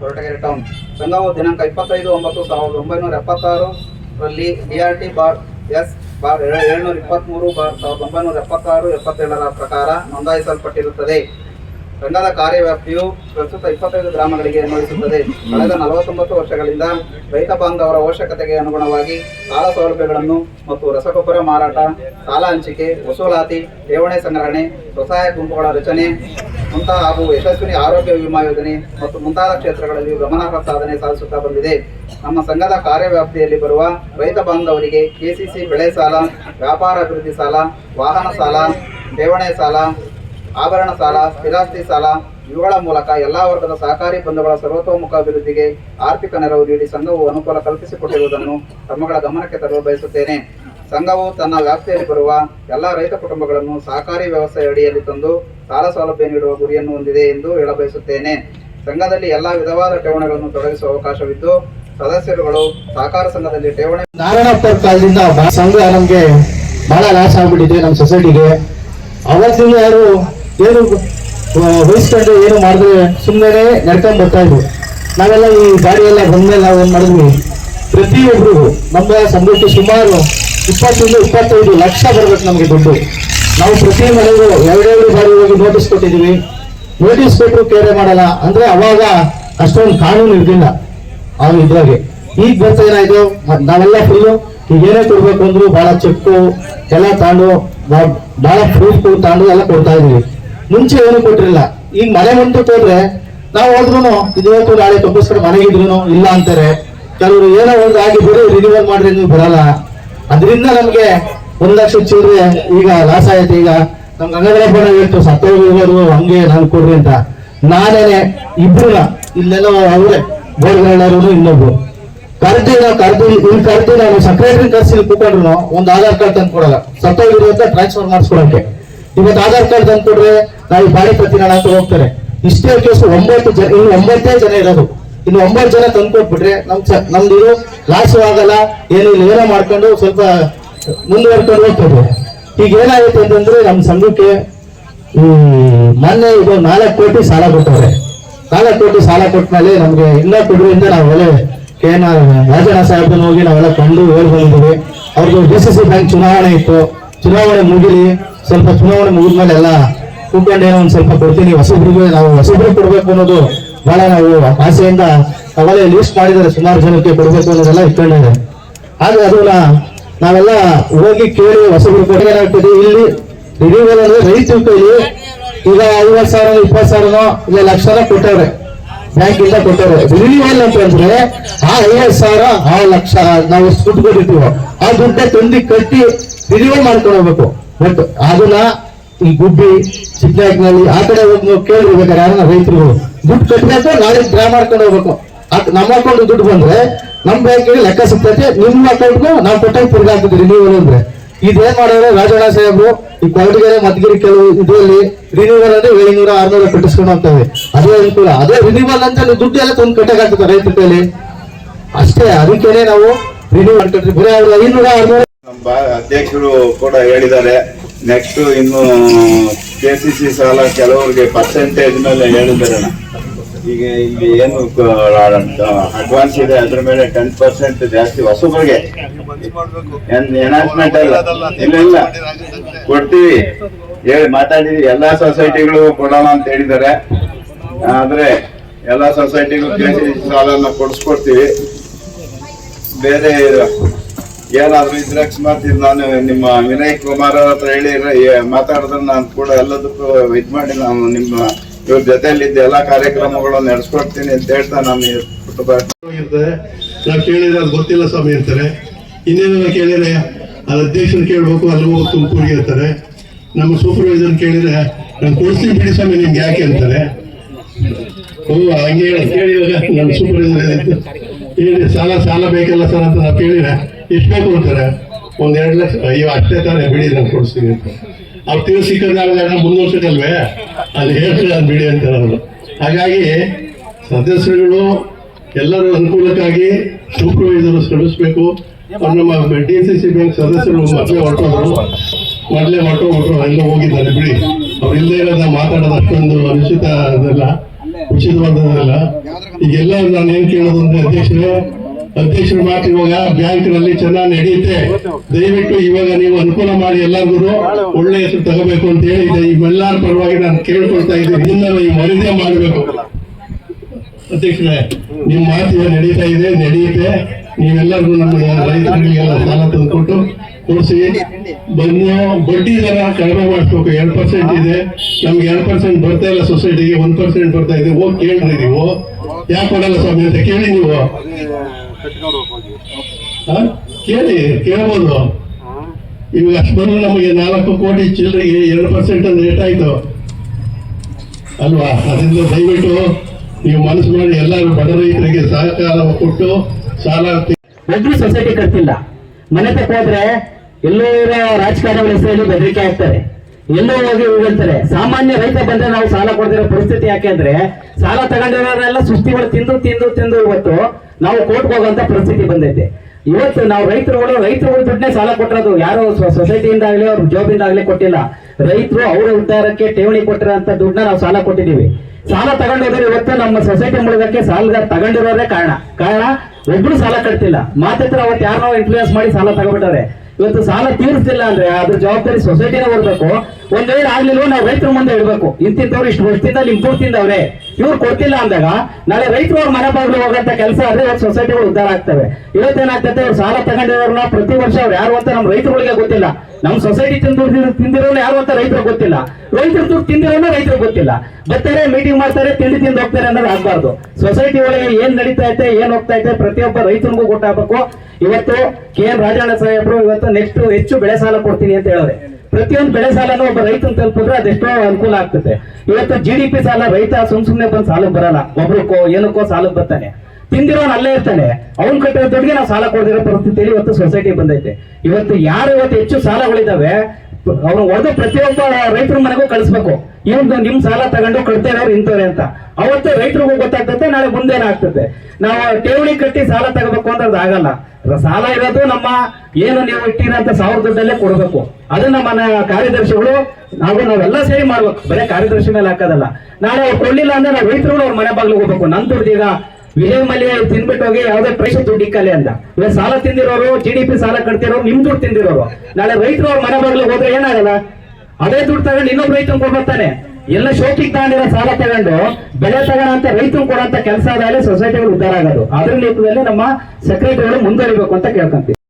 Koratagere town ಸಂಘವು ದಿನಾಂಕ ಇಪ್ಪತ್ತೈದು ಒಂಬತ್ತು ಸಾವಿರದ ಒಂಬೈನೂರ ಎಪ್ಪತ್ತಾರರಲ್ಲಿ D R T bar S bar ಏಳ್ನೂರ ಇಪ್ಪತ್ತ್ಮೂರು ಬಾರ್ ಸಾವಿರದ ಒಂಬೈನೂರ ಎಪ್ಪತ್ತಾರು ಎಪ್ಪತ್ತೇಳರ ಪ್ರಕಾರ ನೋಂದಾಯಿಸಲ್ಪಟ್ಟಿರುತ್ತದೆ. ಸಂಘದ ಕಾರ್ಯವ್ಯಾಪ್ತಿಯು ಪ್ರಸ್ತುತ ಇಪ್ಪತ್ತೈದು ಗ್ರಾಮಗಳಿಗೆ ಅನ್ವಯಿಸುತ್ತದೆ. ಕಳೆದ ನಲವತ್ತೊಂಬತ್ತು ವರ್ಷಗಳಿಂದ ರೈತ ಬಾಂಧವರ ಅವಶ್ಯಕತೆಗೆ ಅನುಗುಣವಾಗಿ ಸಾಲ ಸೌಲಭ್ಯಗಳನ್ನು ಮತ್ತು ರಸಗೊಬ್ಬರ ಮಾರಾಟ, ಸಾಲ ಹಂಚಿಕೆ, ವಸೂಲಾತಿ, ಠೇವಣಿ ಸಂಗ್ರಹಣೆ, ಸ್ವಸಹಾಯ ಗುಂಪುಗಳ ರಚನೆ ಮುಂತಾದ ಹಾಗೂ ಯಶಸ್ವಿನಿ ಆರೋಗ್ಯ ವಿಮಾ ಯೋಜನೆ ಮತ್ತು ಮುಂತಾದ ಕ್ಷೇತ್ರಗಳಲ್ಲಿ ಗಮನಾರ್ಹ ಸಾಧನೆ ಸಾಧಿಸುತ್ತಾ ಬಂದಿದೆ. ನಮ್ಮ ಸಂಘದ ಕಾರ್ಯವ್ಯಾಪ್ತಿಯಲ್ಲಿ ಬರುವ ರೈತ ಬಾಂಧವರಿಗೆ ಕೆಸಿಸಿ ಬೆಳೆ ಸಾಲ, ವ್ಯಾಪಾರ ಅಭಿವೃದ್ಧಿ ಸಾಲ, ವಾಹನ ಸಾಲ, ಠೇವಣಿ ಸಾಲ, ಆಭರಣ ಸಾಲ, ಸ್ಥಿರಾಸ್ತಿ ಸಾಲ ಇವುಗಳ ಮೂಲಕ ಎಲ್ಲಾ ವರ್ಗದ ಸಹಕಾರಿ ಬಂಧುಗಳ ಸರ್ವತೋಮುಖ ಅಭಿವೃದ್ಧಿಗೆ ಆರ್ಥಿಕ ನೆರವು ನೀಡಿ ಸಂಘವು ಅನುಕೂಲ ಕಲ್ಪಿಸಿಕೊಟ್ಟಿರುವುದನ್ನು ತಮ್ಮಗಳ ಗಮನಕ್ಕೆ ತರಲು ಬಯಸುತ್ತೇನೆ. ಸಂಘವು ತನ್ನ ವ್ಯಾಪ್ತಿಯಲ್ಲಿ ಬರುವ ಎಲ್ಲ ರೈತ ಕುಟುಂಬಗಳನ್ನು ಸಹಕಾರಿ ವ್ಯವಸ್ಥೆ ಅಡಿಯಲ್ಲಿ ತಂದು ಸಾಲ ಸೌಲಭ್ಯ ನೀಡುವ ಗುರಿಯನ್ನು ಹೊಂದಿದೆ ಎಂದು ಹೇಳಬಯಸುತ್ತೇನೆ. ಸಂಘದಲ್ಲಿ ಎಲ್ಲಾ ವಿಧವಾದ ಠೇವಣಿಗಳನ್ನು ತೊಡಗಿಸುವ ಅವಕಾಶವಿದ್ದು, ಸದಸ್ಯರುಗಳು ಸಹಕಾರ ಸಂಘದಲ್ಲಿ ಠೇವಣಿ ನಾರಾಯಣ ಸಂಘ ನಮಗೆ ಬಹಳ ಲಾಸ್ ಆಗ್ಬಿಟ್ಟಿದೆ ನಮ್ಮ ಸೊಸೈಟಿಗೆ. ಅವತ್ತಿನ ಯಾರು ಏನು ವಹಿಸ್ಕೊಂಡು ಏನು ಮಾಡಿದ್ರೆ ಸುಮ್ಮನೆ ನಡ್ಕೊಂಡು ಬರ್ತಾ ಇದ್ರು ನಾವೆಲ್ಲ ಈ ಗಾಡಿ ಎಲ್ಲ ಬಂದ್ಮೇಲೆ ನಾವು ಏನು ಮಾಡಿದ್ವಿ? ಪ್ರತಿಯೊಬ್ಬರು ನಮ್ಮ ಸಂಘಕ್ಕೆ ಸುಮಾರು ಇಪ್ಪತ್ತರಿಂದ ಇಪ್ಪತ್ತೈದು ಲಕ್ಷ ಬರ್ಬೇಕು ನಮಗೆ ದುಡ್ಡು. ನಾವು ಪ್ರತಿ ಮನೆಗೂ ಎರಡೆರಡು ಬಾರಿ ಹೋಗಿ ನೋಟಿಸ್ ಕೊಟ್ಟಿದ್ದೀವಿ. ನೋಟಿಸ್ ಕೊಟ್ಟರು ಕೇರೆ ಮಾಡಲ್ಲ. ಅಂದ್ರೆ ಅವಾಗ ಅಷ್ಟೊಂದು ಕಾನೂನು ಇರ್ಲಿಲ್ಲ. ಅವ್ರು ಇದ್ರಾಗೆ. ಈಗ ಬರ್ತಾ ಏನಾಯ್ತು ನಾವೆಲ್ಲ ಫುಲ್ಲು ಈಗ ಏನೇ ಕೊಡ್ಬೇಕು ಅಂದ್ರು ಬಹಳ ಚೆಕ್ಕು, ಎಲ್ಲ ತಾಂಡು ಬಹಳ ಪ್ರೂಫ್ ತಾಂಡು ಎಲ್ಲ ಕೊಡ್ತಾ ಇದೀವಿ ಮುಂಚೆ ಏನು ಕೊಟ್ಟಿರಲಿಲ್ಲ. ಈಗ ಮನೆ ಮುಂದೆ ಹೋದ್ರೆ ನಾವು ಹೋದ್ರು ಇವತ್ತು ನಾಳೆ ತಪ್ಪಿಸ್ಕೊಂಡು ಮನೆಗಿದ್ರು ಇಲ್ಲ ಅಂತಾರೆ. ಕೆಲವರು ಏನೋ ಒಂದು ಆಗಿ ಬಿಡು ರಿನಿವಲ್ ಮಾಡ್ರಿ ನೀವು ಬರಲ್ಲ. ಅದರಿಂದ ನಮ್ಗೆ ಒಂದ್ ಲಕ್ಷ ಚಿಲ್ಲರೆ ಈಗ ಲಾಸ್ ಆಯ್ತು, ಈಗ ನಮ್ ಗಂಗಾಧರಪ್ಪನ ಹೇಳ್ತು ಸತ್ತೋಗಿರ್ಬೋದು ಹಂಗೆ ನಾನು ಕೊಡ್ರಿ ಅಂತ. ನಾನೇನೆ ಇಬ್ರು ಇಲ್ಲೆಲ್ಲೋ ಅವರೇ ಬೋರ್ಗಳವರು ಇನ್ನೊಬ್ರು. ಕರ್ದಿ ನಾವು ಕರ್ದಿ ಇಲ್ಲಿ ಕರ್ದಿ ನಾವು ಸೆಕ್ರೆಟರಿ ಕರ್ಸಿ ಕೂತ್ಕೊಂಡ್ರು ಒಂದು ಆಧಾರ್ ಕಾರ್ಡ್ ತಂದು ಕೊಡಲ್ಲ. ಸತ್ತೋಗಿರುವಂತ ಟ್ರಾನ್ಸ್ಫರ್ ಮಾಡಿಸ್ಕೊಳಕ್ಕೆ ಇವತ್ತು ಆಧಾರ್ ಕಾರ್ಡ್ ತಂದು ಕೊಡ್ರೆ ನಾವು ಬಾಡಿ ಪ್ರತಿನಾಳ ಅಂತ ಹೋಗ್ತಾರೆ. ಇಷ್ಟೇ ಕೇಸು ಒಂಬತ್ತು ಜನ, ಇನ್ನು ಒಂಬತ್ತೇ ಜನ ಇರೋದು. ಇನ್ನು ಒಂಬತ್ತು ಜನ ತಂದು ಕೊಟ್ಬಿಟ್ರೆ ನಮ್ ನಮ್ದು ಲಾಸು ಆಗಲ್ಲ ಏನು ಏನೋ ಮಾಡ್ಕೊಂಡು ಸ್ವಲ್ಪ ಮುಂದುವರ್ಕೊಂಡು ಈಗ ಏನಾಗುತ್ತೆ ಅಂತಂದ್ರೆ ನಮ್ಮ ಸಂಘಕ್ಕೆ ಈ ಮೊನ್ನೆ ಇದು ನಾಲ್ಕು ಕೋಟಿ ಸಾಲ ಕೊಟ್ಟವ್ರೆ. ನಾಲ್ಕು ಕೋಟಿ ಸಾಲ ಕೊಟ್ಟಮೇಲೆ ನಮ್ಗೆ ಇಲ್ಲ ನಾವು ನಾವೆಲ್ಲ ಎನ್ ರಾಜಣ್ಣ ಸಾಹೇಬ್ರನ್ನ ಹೋಗಿ ನಾವೆಲ್ಲ ಕಂಡು ಹೇಳಿ ಬಂದಿದ್ದೀವಿ. ಅವ್ರದ್ದು ಡಿ ಸಿ ಸಿ ಬ್ಯಾಂಕ್ ಚುನಾವಣೆ ಇತ್ತು. ಚುನಾವಣೆ ಮುಗಿಲಿ, ಸ್ವಲ್ಪ ಚುನಾವಣೆ ಮುಗಿದ್ಮೇಲೆ ಎಲ್ಲ ಕೂತ್ಕೊಂಡು ಏನೋ ಒಂದು ಸ್ವಲ್ಪ ಕೊಡ್ತೀನಿ. ಹೊಸಬ್ರಿಗೆ ನಾವು ಹೊಸಬ್ರಿಗೆ ಕೊಡ್ಬೇಕು ಅನ್ನೋದು ಬಹಳ ನಾವು ಆಸೆಯಿಂದ ಅವಲೇ ಲೀಸ್ಟ್ ಮಾಡಿದ್ದಾರೆ ಸುಮಾರು ಜನಕ್ಕೆ ಕೊಡ್ಬೇಕು ಅನ್ನೋದೆಲ್ಲ ಇಟ್ಕೊಂಡಿದೆ ಆದ್ರೆ ಅದನ್ನ ನಾವೆಲ್ಲ ಹೋಗಿ ಕೇಳಿ ಹೊಸಬ್ರು ಏನಾಗ್ತದೆ ಇಲ್ಲಿ ರಿನ್ಯೂವಲ್ ಅಂದ್ರೆ ರೈತರ ಕೈಲಿ ಈಗ ಐವತ್ ಸಾವಿರ ಇಪ್ಪತ್ ಸಾವಿರನೋ, ಇಲ್ಲ ಲಕ್ಷನ ಕೊಟ್ಟವ್ರೆ. ಬ್ಯಾಂಕ್ ಇಂದ ಕೊಟ್ಟವ್ರೆ. ರಿನ್ಯೂವಲ್ ಅಂತಂದ್ರೆ ಆ ಐವತ್ ಸಾವಿರ, ಆ ಲಕ್ಷ, ನಾವು ದುಡ್ಡು ಕೊಟ್ಟಿರ್ತೀವೋ, ಆ ದುಡ್ಡ ತಂದಿ ಕಟ್ಟಿ ರಿನ್ಯೂವಲ್ ಮಾಡ್ಕೊಂಡು ಹೋಗ್ಬೇಕು. ಬಟ್ ಅದನ್ನ ಈ ಗುಬ್ಬಿ ಚಿಕ್ಕನಾಗ್ನಲ್ಲಿ ಆ ಕಡೆ ಹೋಗಿ ನಾವು ಕೇಳಿರ್ಬೇಕಾದ್ರೆ ಯಾರನ್ನ ರೈತರು ದುಡ್ಡು ಕಟ್ಟಬೇಕು ನಾಳೆ ಡ್ರಾ ಮಾಡ್ಕೊಂಡು ಹೋಗ್ಬೇಕು. ನಮ್ಮ ಅಕೌಂಟ್ ದುಡ್ಡು ಬಂದ್ರೆ ನಮ್ ಬ್ಯಾಂಕಿಗೆ ಲೆಕ್ಕ ಸಿಗ್ತೈತೆ ನಿಮ್ಮ ಅಕೌಂಟ್ಗೂ ನಾವು ಕೊಟ್ಟಾಗ ಪುರ್ಗ ಹಾಕಿದ್ರಿ ರಿನ್ಯೂವಲ್ ಅಂದ್ರೆ. ಇದೇನ್ ಮಾಡೋರು ರಾಜಣ್ಣ ಸಾಹೇಬ್ರು, ಈ ಕೊರಟಗೆರೆ ಮದ್ಗಿರಿ ಕೆಲವು ಇದರಲ್ಲಿ ರಿನ್ಯೂವಲ್ ಅಂದ್ರೆ ಏಳ್ನೂರ, ಆರ್ನೂರ ಕಟ್ಟಿಸ್ಕೊಂಡು ಹೋಗ್ತವೆ. ಅದೇ ಅನುಕೂಲ. ಅದೇ ರಿನ್ಯೂವಲ್ ಅಂತ ದುಡ್ಡು ಎಲ್ಲ ತಂದು ಕಟ್ಟಕ್ ಆಗ್ತದೆ ರೈತರ ಕೈಲಿ ಅಷ್ಟೇ, ಅದಕ್ಕೇನೆ ನಾವು ರಿನ್ಯೂ ಮಾಡ್ಕೊಂಡ್ರಿ ಬರೀ ಅವ್ರ ಐನೂರ, ಆರ್ನೂರ. ನಮ್ಮ ಅಧ್ಯಕ್ಷರು ಕೂಡ ಹೇಳಿದ್ದಾರೆ. ನೆಕ್ಸ್ಟ್ ಇನ್ನು ಕೆ ಸಿ ಸಿ ಸಾಲ ಕೆಲವರಿಗೆ ಪರ್ಸೆಂಟೇಜ್ ಮೇಲೆ ಹೇಳಿದ್ದಾರೆ. ಈಗ ಇಲ್ಲಿ ಏನು ಅಡ್ವಾನ್ಸ್ ಇದೆ, ಅದ್ರ ಮೇಲೆ ಟೆನ್ ಪರ್ಸೆಂಟ್ ಜಾಸ್ತಿ ಹೊಸಬರಿಗೆ ಎನಾನ್ಸ್ಮೆಂಟ್ ಅಲ್ಲ. ಇಲ್ಲ ಇಲ್ಲ. ಕೊಡ್ತೀವಿ. ಹೇಳಿ, ಮಾತಾಡಿದೀವಿ. ಎಲ್ಲಾ ಸೊಸೈಟಿಗಳು ಕೊಡೋಣ ಅಂತ ಹೇಳಿದ್ದಾರೆ. ಆದ್ರೆ ಎಲ್ಲಾ ಸೊಸೈಟಿಗಳು ಸಾಲ ಸಿ ಸಿ ಕೊಡಿಸ್ಕೊಡ್ತೀವಿ. ಬೇರೆ ಏನಾದ್ರು ಇದ್ರೆ ಅಕಸ್ಮಾತ್ ನಾನು ನಿಮ್ಮ ವಿನಯ್ ಕುಮಾರ್ ಹತ್ರ ಹೇಳಿ ಮಾತಾಡಿದ್ರೆ ನಾನು ಕೂಡ ಎಲ್ಲದಕ್ಕೂ ಇದ್ ಮಾಡಿ, ನಾನು ನಿಮ್ಮ ಇವ್ರ ಜೊತೆಲಿದ್ದ ಎಲ್ಲಾ ಕಾರ್ಯಕ್ರಮಗಳನ್ನು ನಡೆಸ್ಕೊಡ್ತೀನಿ ಅಂತ ಹೇಳ್ತಾ ನಾನು ಇರ್ತಾರೆ. ನಾವು ಕೇಳಿದ್ರೆ ಅದು ಗೊತ್ತಿಲ್ಲ ಸ್ವಾಮಿ ಅಂತಾರೆ. ಇನ್ನೇನೆಲ್ಲ ಕೇಳಿದ್ರೆ, ಅದು ಅಧ್ಯಕ್ಷರು ಕೇಳ್ಬೇಕು ಹೋಗಿ ತುಮಕೂರಿಗೆ ಇರ್ತಾರೆ ನಮ್ಮ ಸೂಪರ್ವೈಸರ್ ಕೇಳಿದ್ರೆ, ನಾನು ಕೊಡ್ತೀನಿ ಬಿಡಿ ಸ್ವಾಮಿ, ನಿಮ್ಗೆ ಯಾಕೆ? ಅಂತಾರೆ. ಓ, ಹಂಗೆ ಕೇಳಿದಾಗ ನಮ್ಮ ಸೂಪರ್ವೈಸರ್ ಹೇಳಿ ಸಾಲ ಸಾಲ ಬೇಕಲ್ಲ ಸರ್ ಅಂತ ನಾವು ಕೇಳಿದ್ರೆ, ಎಷ್ಟು ಬೇಕು ಅಂತಾರೆ? ಒಂದ್ ಎರಡು ಲಕ್ಷ, ಅಯ್ಯೋ, ಅಷ್ಟೇ ತಾನೇ, ಬಿಡಿ, ನಾನು ಕೊಡಿಸ್ತೀನಿ ಅಂತ. ಅವ್ರು ತಿರು ಅದನ್ನ ಮುಂದುವರ್ಸಕ್ಕಲ್ವೇ ಅಲ್ಲಿ ಹೇಳ್ತಾರೆ ನಾನು ಬಿಡಿ ಅಂತ ಅವರು ಹಾಗಾಗಿ ಸದಸ್ಯರುಗಳು ಎಲ್ಲರ ಅನುಕೂಲಕ್ಕಾಗಿ ಸೂಪರ್ವೈಸರ್ಸ್ ಕಳಿಸ್ಬೇಕು. ನಮ್ಮ ಡಿ ಸಿ ಸಿ ಬ್ಯಾಂಕ್ ಸದಸ್ಯರು ಮೊದಲೇ ಹೊರಟೋದ್ರು. ಮೊದಲೇ ಹೊರಟೋಗ್ಬಿಟ್ರು ಎಲ್ಲ ಹೋಗಿದ್ದಾರೆ, ಬಿಡಿ. ಅವ್ರು ಇಲ್ಲದೆ ಇರೋದ ಮಾತಾಡೋದು ಅಷ್ಟೊಂದು ಅನುಚಿತ ಅದಲ್ಲ ಉಚಿತವಾದದಲ್ಲ ಈಗೆಲ್ಲ ನಾನು ಏನು ಕೇಳೋದು ಅಂದ್ರೆ, ಅಧ್ಯಕ್ಷರೇ ಅಧ್ಯಕ್ಷರ ಮಾತು ಇವಾಗ ಬ್ಯಾಂಕ್ನಲ್ಲಿ ಚೆನ್ನಾಗಿ ನಡೆಯುತ್ತೆ, ದಯವಿಟ್ಟು ಇವಾಗ ನೀವು ಅನುಕೂಲ ಮಾಡಿ ಎಲ್ಲರಿಗೂ ಒಳ್ಳೆ ಹೆಸರು ತಗೋಬೇಕು ಅಂತ ಹೇಳಿ ಇವೆಲ್ಲರ ಪರವಾಗಿ ನಾನು ಕೇಳ್ಕೊಳ್ತಾ ಇದ್ದೀನಿ. ಇದನ್ನ ನೀವು ಮರಿದೇ ಮಾಡಬೇಕು. ಅಧ್ಯಕ್ಷರೇ ನಿಮ್ಮ ಮಾತು ಇವಾಗ ನಡೀತಾ ಇದೆ, ನಡೆಯುತ್ತೆ. ನೀವೆಲ್ಲರಿಗೂ ನಮ್ಮ ರೈತರಿಗೆಲ್ಲ ಸಾಲ ತಂದುಕೊಟ್ಟು ಕೊಡಿಸಿ ಬಂದು ಬಡ್ಡಿ ದರ ಕಡಿಮೆ ಮಾಡಿಸ್ಬೇಕು. ಎರಡು ಪರ್ಸೆಂಟ್ ಇದೆ. ನಮ್ಗೆ ಎರಡು ಪರ್ಸೆಂಟ್ ಬರ್ತಾ ಇಲ್ಲ ಸೊಸೈಟಿಗೆ, ಒಂದ್ ಪರ್ಸೆಂಟ್ ಬರ್ತಾ ಇದೆ. ಹೋಗಿ ಕೇಳ್ರಿ ನೀವು. ಯಾಕೆ ಕೊಡಲ್ಲ ಸ್ವಾಮಿ ಅಂತ ಕೇಳಿ ನೀವು? ಕೇಳಿ, ಕೇಳ್ಬೋದು. ಇವಾಗ ಅಷ್ಟೊಂದು ನಮಗೆ ನಾಲ್ಕು ಕೋಟಿ ಚಿಲ್ಲರೆಗೆ ಎರಡು ಪರ್ಸೆಂಟ್ ಲೇಟ್ ಆಯ್ತು. ಅಲ್ವಾ? ಅದರಿಂದ ದಯವಿಟ್ಟು ನೀವು ಮನಸ್ಸು ಮಾಡಿ ಎಲ್ಲರೂ ಬಡ ರೈತರಿಗೆ ಸಹಕಾರ ಕೊಟ್ಟು ಸಾಲ ಒಬ್ರು ಸೊಸೈಟಿ ಕಟ್ತಿಲ್ಲ. ಮನೆ ತಕ್ಕ ಹೋದ್ರೆ ಎಲ್ಲೋ ಇರೋ ರಾಜಕಾರಣಿಗಳ ಹೆಸರಲ್ಲಿ ಬೆದರಿಕೆ ಆಗ್ತಾರೆ ಎಲ್ಲೋ ಹೋಗಿ ಹೋಗ್ತಾರೆ ಸಾಮಾನ್ಯ ರೈತ ಬಂದ್ರೆ ನಾವು ಸಾಲ ಕೊಡದಿರೋ ಪರಿಸ್ಥಿತಿ ಯಾಕೆ ಅಂದ್ರೆ, ಸಾಲ ತಗೊಂಡಿರೋರೆಲ್ಲ ಸೃಷ್ಟಿಗಳು ತಿಂದು ತಿಂದು ತಿಂದು ಇವತ್ತು ನಾವು ಕೋರ್ಟ್ಗೆ ಹೋಗುವಂತ ಪರಿಸ್ಥಿತಿ ಬಂದೈತೆ. ಇವತ್ತು ನಾವು ರೈತರುಗಳು ರೈತರುಗಳು ದುಡ್ಡನ್ನೇ ಸಾಲ ಕೊಟ್ಟಿರೋದು. ಯಾರು ಸೊಸೈಟಿಯಿಂದ ಆಗ್ಲಿ ಅವ್ರ ಜಾಬಿಂದ ಆಗ್ಲಿ ಕೊಟ್ಟಿಲ್ಲ. ರೈತರು ಅವರ ಉದ್ದಾರಕ್ಕೆ ಠೇವಣಿ ಕೊಟ್ಟಿರೋಂತ ದುಡ್ಡನ್ನ ನಾವು ಸಾಲ ಕೊಟ್ಟಿದ್ದೀವಿ. ಸಾಲ ತಗೊಂಡಿದ್ರೆ ಇವತ್ತು ನಮ್ಮ ಸೊಸೈಟಿ ಮುಳುಗಕ್ಕೆ ಸಾಲಗಾರ ತಗೊಂಡಿರೋರೇ ಕಾರಣ. ಕಾರಣ, ಒಬ್ರು ಸಾಲ ಕಟ್ತಿಲ್ಲ. ಮಾತಿತ್ರ ಅವತ್ತು ಯಾರನ್ನೋ ಇನ್ಫ್ಲೂಯೆನ್ಸ್ ಮಾಡಿ ಸಾಲ ತಗೊಂಡ್ಬಿಟ್ಟಾರೆ ಇವತ್ತು ಸಾಲ ತೀರಿಸ್ತಿಲ್ಲ ಅಂದ್ರೆ, ಅದ್ರ ಜವಾಬ್ದಾರಿ ಸೊಸೈಟಿನೇ ಹೊರಬೇಕು ಒಂದ್ ವೇಳೆ ಆಗ್ಲಿಲ್ವೋ ನಾವು ರೈತರ ಮುಂದೆ ಹೇಳ್ಬೇಕು ಇಂತಿಂತವ್ರು ಇಷ್ಟು ವರ್ಷದಿಂದ ನಿಮ್ ತಿಂದವ್ರೆ. ಇವ್ರು ಕೊಡ್ತಿಲ್ಲ ಅಂದಾಗ ನಾಳೆ ರೈತರು ಅವ್ರ ಮನೆ ಬಾಗಿಲು ಹೋಗಂತ ಕೆಲಸ ಆದ್ರೆ ಇವತ್ತು ಸೊಸೈಟಿಗಳು ಉದ್ದಾರ ಆಗ್ತವೆ. ಇವತ್ತೇನಾಗ್ತದೆ ಅವ್ರು ಸಾಲ ತಗೊಂಡಿರೋರ್ನ ಪ್ರತಿ ವರ್ಷ ಅವ್ರು ಯಾರು ಅಂತ ನಮ್ ರೈತರುಗಳಿಗೆ ಗೊತ್ತಿಲ್ಲ. ನಮ್ಮ ಸೊಸೈಟಿ ತಿಂದು ತಿಂದಿರೋ ಯಾರು ಅಂತ ರೈತರು ಗೊತ್ತಿಲ್ಲ. ರೈತರು ದುಡ್ಡು ತಿಂದಿರೋ ರೈತರು ಗೊತ್ತಿಲ್ಲ. ಬರ್ತಾರೆ ಮೀಟಿಂಗ್ ಮಾಡ್ತಾರೆ, ತಿಂಡಿ ತಿಂದು ಹೋಗ್ತಾರೆ ಅನ್ನೋದು ಆಗ್ಬಾರ್ದು. ಸೊಸೈಟಿ ಒಳಗೆ ಏನ್ ನಡೀತಾ ಐತೆ ಏನ್ ಹೋಗ್ತಾ ಐತೆ ಪ್ರತಿಯೊಬ್ಬ ರೈತರಿಗೂ ಗೊತ್ತಾಗಬೇಕು. ಇವತ್ತು ಕೆ ಎನ್ ರಾಜಣ್ಣ ಸಾಹೇಬ್ರು ಇವತ್ತು ನೆಕ್ಸ್ಟ್ ಹೆಚ್ಚು ಬೆಳೆ ಸಾಲ ಕೊಡ್ತೀನಿ ಅಂತ ಹೇಳೋರೆ. ಪ್ರತಿಯೊಂದು ಬೆಳೆ ಸಾಲನೂ ಒಬ್ಬ ರೈತನ ತಲುಪಿದ್ರೆ ಅದೆಷ್ಟೋ ಅನುಕೂಲ ಆಗ್ತದೆ. ಇವತ್ತು ಜಿ ಡಿ ಪಿ ಸಾಲ ರೈತ ಸುಮ್ ಸುಮ್ನೆ ಬಂದು ಸಾಲಕ್ಕೆ ಬರಲ್ಲ. ಒಬ್ರಕ್ಕೋ ಏನಕ್ಕೋ ಸಾಲಕ್ಕೆ ಬರ್ತಾನೆ. ತಿಂದಿರೋನ್ ಅಲ್ಲೇ ಇರ್ತಾನೆ. ಅವ್ನ್ ಕಟ್ಟಿರೋ ದುಡ್ಡಿಗೆ ನಾವು ಸಾಲ ಕೊಡ್ದಿರೋ ಪರಿಸ್ಥಿತಿಯಲ್ಲಿ ಇವತ್ತು ಸೊಸೈಟಿ ಬಂದೈತೆ. ಇವತ್ತು ಯಾರು ಇವತ್ತು ಹೆಚ್ಚು ಸಾಲಗಳಿದಾವೆ ಅವ್ರು ಹೊಡೆದು ಪ್ರತಿಯೊಬ್ಬ ರೈತರ ಮನೆಗೂ ಕಳಿಸ್ಬೇಕು. ಏನು ನಿಮ್ ಸಾಲ ತಗೊಂಡು ಕಟ್ತಾ ಇರೋರು ಇಂಥವ್ರೆ ಅಂತ. ಅವತ್ತು ರೈತರಿಗೂ ಗೊತ್ತಾಗ್ತದೆ, ನಾಳೆ ಮುಂದೇನಾಗ್ತದೆ ನಾವು ಠೇವಣಿ ಕಟ್ಟಿ ಸಾಲ ತಗೋಬೇಕು ಅಂದ್ರೆ ಅದಾಗಲ್ಲ ಸಾಲ ಇರೋದು ನಮ್ಮ ಏನು ನೀವು ಇಟ್ಟಿರಂತ ಸಾವಿರ ದುಡ್ಡಲ್ಲೇ ಕೊಡ್ಬೇಕು. ಅದನ್ನ ಮನ ಕಾರ್ಯದರ್ಶಿಗಳು, ನಾವು ನಾವೆಲ್ಲ ಸೇರಿ ಮಾಡ್ಬೇಕು. ಬರೀ ಕಾರ್ಯದರ್ಶಿ ಮೇಲೆ ಹಾಕೋದಲ್ಲ. ನಾಳೆ ಅವ್ರು ಕೊಡ್ಲಿಲ್ಲ ಅಂದ್ರೆ ನಾವು ರೈತರುಗಳು ಅವ್ರ ಮನೆ ಬಾಗ್ಲಿಗೆ ಹೋಗ್ಬೇಕು. ನನ್ ಈಗ ವಿಜಯ್ ಮಲ್ಯ ತಿನ್ಬಿಟ್ಟು ಹೋಗಿ ಯಾವ್ದೇ ಪ್ರೈಸ್ ದುಡ್ಡು ಇಕ್ಕಲೆ ಅಂತ ಇವಾಗ ಸಾಲ ತಿಂದಿರೋರು ಜಿ ಡಿ ಪಿ ಸಾಲ ಕಟ್ತಿರೋರು, ನಿಮ್ ದುಡ್ಡು ತಿಂದಿರೋರು. ನಾಳೆ ರೈತರು ಅವ್ರ ಮನೆ ಬರ್ಲಿ ಹೋದ್ರೆ ಏನಾಗಲ್ಲ? ಅದೇ ದುಡ್ಡು ತಗೊಂಡು ಇನ್ನೊಬ್ಬ ರೈತನ ಕೊಡ್ಬರ್ತಾನೆ ಎಲ್ಲ ಶೋಕಿಗೆ ತಗೊಂಡಿರೋ ಸಾಲ ತಗೊಂಡು ಬೆಳೆ ಅಂತ ರೈತರು ಕೊಡಂತ ಕೆಲಸ ಆದಾಗಲೇ ಸೊಸೈಟಿಗಳು ಉದ್ದಾರ ಆಗೋದು. ಅದ್ರ ನೇಪಥ್ಯದಲ್ಲಿ ನಮ್ಮ ಸೆಕ್ರೆಟರಿಗಳು ಮುಂದುವರಿಬೇಕು ಅಂತ ಕೇಳ್ಕೊಂತೀವಿ.